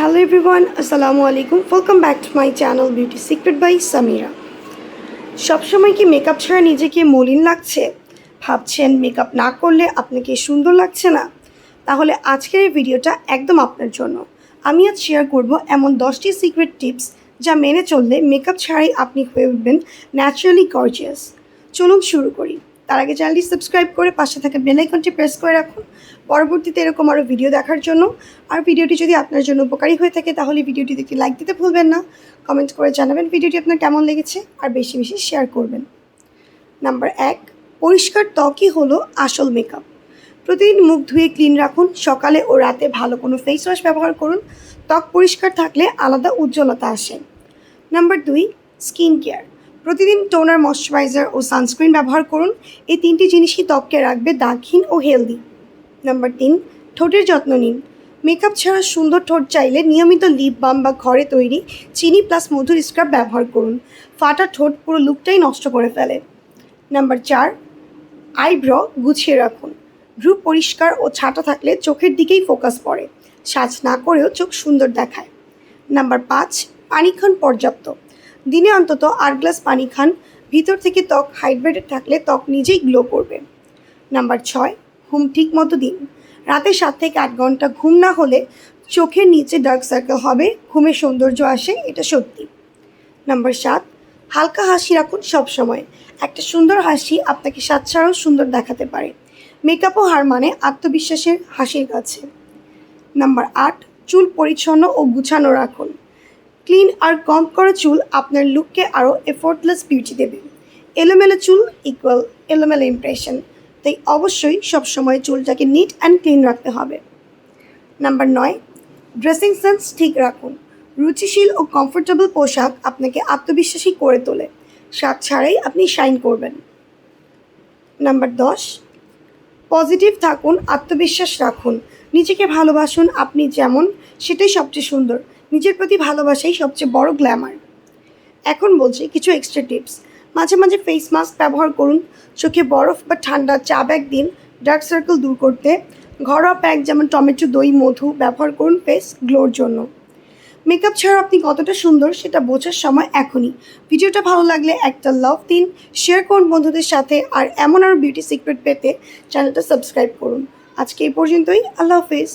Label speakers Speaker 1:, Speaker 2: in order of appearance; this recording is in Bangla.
Speaker 1: হ্যালো এভরিওয়ান আসসালামু আলাইকুম welcome back to my channel beauty secret by Samira সবসময় কি মেকআপ ছাড়া নিজেকে মলিন লাগছে? ভাবছেন মেকআপ না করলে আপনাকে সুন্দর লাগছে না? তাহলে আজকের এই ভিডিওটা একদম আপনার জন্য। আমি আজ শেয়ার করব এমন দশটি সিক্রেট টিপস যা মেনে চললে মেকআপ ছাড়াই আপনি হয়ে উঠবেন ন্যাচারালি গর্জিয়াস চলুন শুরু করি। তার আগে চ্যানেলটি সাবস্ক্রাইব করে পাশে থাকা বেল আইকনটি প্রেস করে রাখুন। পরবর্তীতে এরকম আরও ভিডিও দেখার জন্য। আর ভিডিওটি যদি আপনার জন্য উপকারী হয়ে থাকে, তাহলে ভিডিওটিতে একটি লাইক দিতে ভুলবেন না। কমেন্ট করে জানাবেন ভিডিওটি আপনার কেমন লেগেছে, আর বেশি বেশি শেয়ার করবেন। নাম্বার এক, পরিষ্কার ত্বকই হলো আসল মেকআপ প্রতিদিন মুখ ধুয়ে ক্লিন রাখুন, সকালে ও রাতে ভালো কোনো ফেস ওয়াশ ব্যবহার করুন। ত্বক পরিষ্কার থাকলে আলাদা উজ্জ্বলতা আসে। নাম্বার দুই স্কিন কেয়ার প্রতিদিন টোনার, ময়শ্চারাইজার ও সানস্ক্রিন ব্যবহার করুন। এই তিনটি জিনিসই ত্বককে রাখবে দাগহীন ও হেলদি। নাম্বার তিন, ঠোঁটের যত্ন নিন। মেকআপ ছাড়া সুন্দর ঠোঁট চাইলে নিয়মিত লিপ বাম বা ঘরে তৈরি চিনি প্লাস মধুর স্ক্রাব ব্যবহার করুন। ফাটা ঠোঁট পুরো লুকটাই নষ্ট করে ফেলে। নাম্বার চার, আইব্র গুছিয়ে রাখুন। ভ্রু পরিষ্কার ও ছাটা থাকলে চোখের দিকেই ফোকাস পড়ে। সাজ না করেও চোখ সুন্দর দেখায়। নাম্বার পাঁচ পানি খান পর্যাপ্ত। দিনে অন্তত আট গ্লাস পানি খান, ভিতর থেকে ত্বক হাইড্রেটেড থাকলে ত্বক নিজেই গ্লো করবে। নাম্বার ছয়, ঘুম ঠিক মতো দিন। রাতে সাত থেকে আট ঘণ্টা ঘুম না হলে চোখের নিচে ডার্ক সার্কেল হবে ঘুমের সৌন্দর্য আসে, এটা সত্যি। নাম্বার সাত, হালকা হাসি রাখুন সব সময়। একটা সুন্দর হাসি আপনাকে সাত ছাড়াও সুন্দর দেখাতে পারে। মেকআপও হার মানে আত্মবিশ্বাসের হাসির কাছে। নাম্বার আট, চুল পরিচ্ছন্ন ও গুছানো রাখুন। ক্লিন আর কম করা চুল আপনার লুককে আরও এফোর্টলেস বিউটি দেবে। এলোমেলো চুল ইকুয়াল এলোমেলো ইমপ্রেশন তাই অবশ্যই সবসময় চুলটাকে নিট অ্যান্ড ক্লিন রাখতে হবে। নাম্বার নয় ড্রেসিং সেন্স ঠিক রাখুন। রুচিশীল ও কমফোর্টেবল পোশাক আপনাকে আত্মবিশ্বাসী করে তোলে। স্বাদ ছাড়াই আপনি শাইন করবেন। নাম্বার দশ পজিটিভ থাকুন, আত্মবিশ্বাস রাখুন। নিজেকে ভালোবাসুন আপনি যেমন, সেটাই সবচেয়ে সুন্দর। নিজের প্রতি ভালোবাসাই সবচেয়ে বড় গ্ল্যামার এখন বলছি কিছু এক্সট্রা টিপস মাঝে মাঝে ফেস মাস্ক ব্যবহার করুন। চোখে বরফ বা ঠান্ডা চা ব্যাগ দিন। ডার্ক সার্কেল দূর করতে। ঘরোয়া প্যাক যেমন টমেটো, দই, মধু ব্যবহার করুন ফেস গ্লোর জন্য। মেকআপ ছাড়া আপনি কতটা সুন্দর সেটা বোঝার সময় এখনই। ভিডিওটা ভালো লাগলে একটা লাভ দিন শেয়ার করুন বন্ধুদের সাথে আর এমন আরও বিউটি সিক্রেট পেতে চ্যানেলটা সাবস্ক্রাইব করুন। আজকে এই পর্যন্তই। আল্লাহ হাফেজ।